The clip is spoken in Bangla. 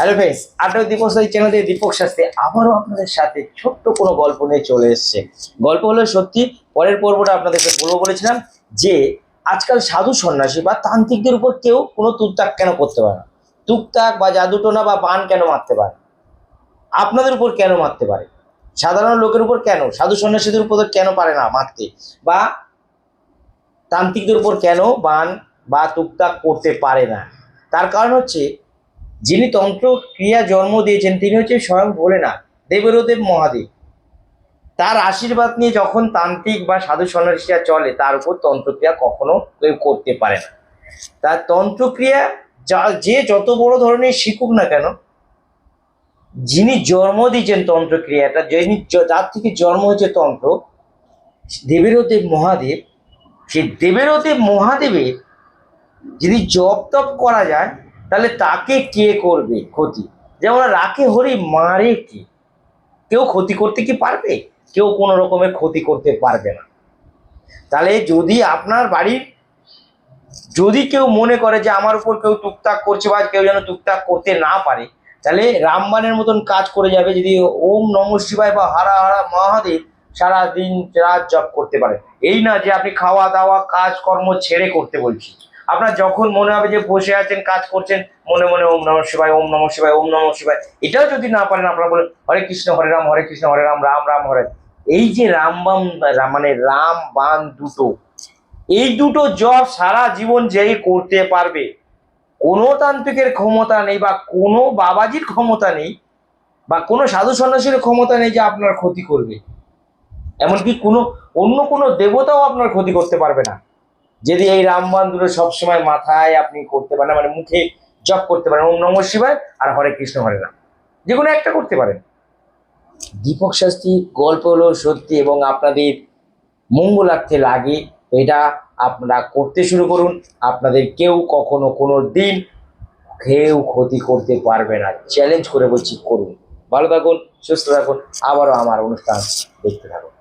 হ্যালো ফ্রেন্ডস আড্ডা দীপক সাথী চ্যানেল দীপক শাস্ত্রী আবারও আপনাদের সাথে ছোট্ট কোনো গল্প নিয়ে চলে এসেছে। গল্প হলো সত্যি, পরের পর্বটা আপনাদেরকে বলব বলেছিলাম যে, আজকাল সাধু সন্ন্যাসী বা তান্ত্রিকদের উপর কেউ কোনো তুকতাক কেন করতে পারে না? তুকতাক বা জাদুটোনা বা বান কেন মারতে পারে? আপনাদের উপর কেন মারতে পারে? সাধারণ লোকের উপর কেন? সাধু সন্ন্যাসীদের উপর কেন পারে না মারতে? বা তান্ত্রিকদের উপর কেন বান বা তুকতাক করতে পারে না? তার কারণ হচ্ছে যিনি তন্ত্র ক্রিয়া জন্ম দিয়েছেন, তিনি হচ্ছে স্বয়ং ভোলেনাথ, দেবেরদেব মহাদেব। তার আশীর্বাদ নিয়ে যখন তান্ত্রিক বা সাধু সন্ন্যাসীরা চলে, তার উপর তন্ত্রক্রিয়া কখনো কেউ করতে পারে না। তার তন্ত্রক্রিয়া যা, যে যত বড় ধরনের শিখুক না কেন, যিনি জন্ম দিয়েছেন তন্ত্রক্রিয়াটা, যিনি যার থেকে জন্ম হয়েছে তন্ত্র, দেবেরদেব মহাদেব, সেই দেবেরদেব মহাদেবের যদি জপ তপ করা যায় তাহলে তাকে কে করবে ক্ষতি? যেমন রাখে হরি, মারে কে? কেউ ক্ষতি করতে কি পারবে? কেউ কোনো রকমের ক্ষতি করতে পারবে না। তাহলে যদি আপনার বাড়ির, যদি কেউ মনে করে যে আমার উপর কেউ টুকটাক করছে বা কেউ যেন টুকটাক করতে না পারে, তাহলে রামবানের মতন কাজ করে যাবে যদি ওম নম শিবায় বা হারা হারা মহাদেব সারা দিন রাত জপ করতে পারে। এই না যে আপনি খাওয়া দাওয়া, কাজকর্ম ছেড়ে করতে বলছি। আপনার যখন মনে হবে যে বসে আছেন, কাজ করছেন, মনে মনে ওম নম শিবায়, ওম নম শিবায়, ওম নম শিবায়, এটাও যদি না পারেন, আপনারা বলেন, হরে কৃষ্ণ, হরে রাম, হরে কৃষ্ণ, হরে রাম রাম রাম, হরে এই যে রাম বাম মানে রাম বান দুটো, এই দুটো জব সারা জীবন যেই করতে পারবে, কোনো তান্ত্রিকের ক্ষমতা নেই বা কোনো বাবাজির ক্ষমতা নেই বা কোনো সাধু সন্ন্যাসীর ক্ষমতা নেই যে আপনার ক্ষতি করবে। এমনকি কোনো, অন্য কোনো দেবতাও আপনার ক্ষতি করতে পারবে না। যদি এই রামবান দুটো সবসময় মাথায় আপনি করতে পারেন মানে মুখে জপ করতে পারেন, ওম নম শিবায় আর হরে কৃষ্ণ, হরে রাম। যে কোনো একটা করতে পারেন। দীপক শাস্ত্রী, গল্প হলো সত্যি এবং আপনাদের মঙ্গলার্থে লাগে, এটা আপনারা করতে শুরু করুন। আপনাদের কেউ কখনো কোনো দিন কেউ ক্ষতি করতে পারবে না। চ্যালেঞ্জ করে বলছি, করুন। ভালো থাকুন, সুস্থ থাকুন, আবারও আমার অনুষ্ঠান দেখতে থাকুন।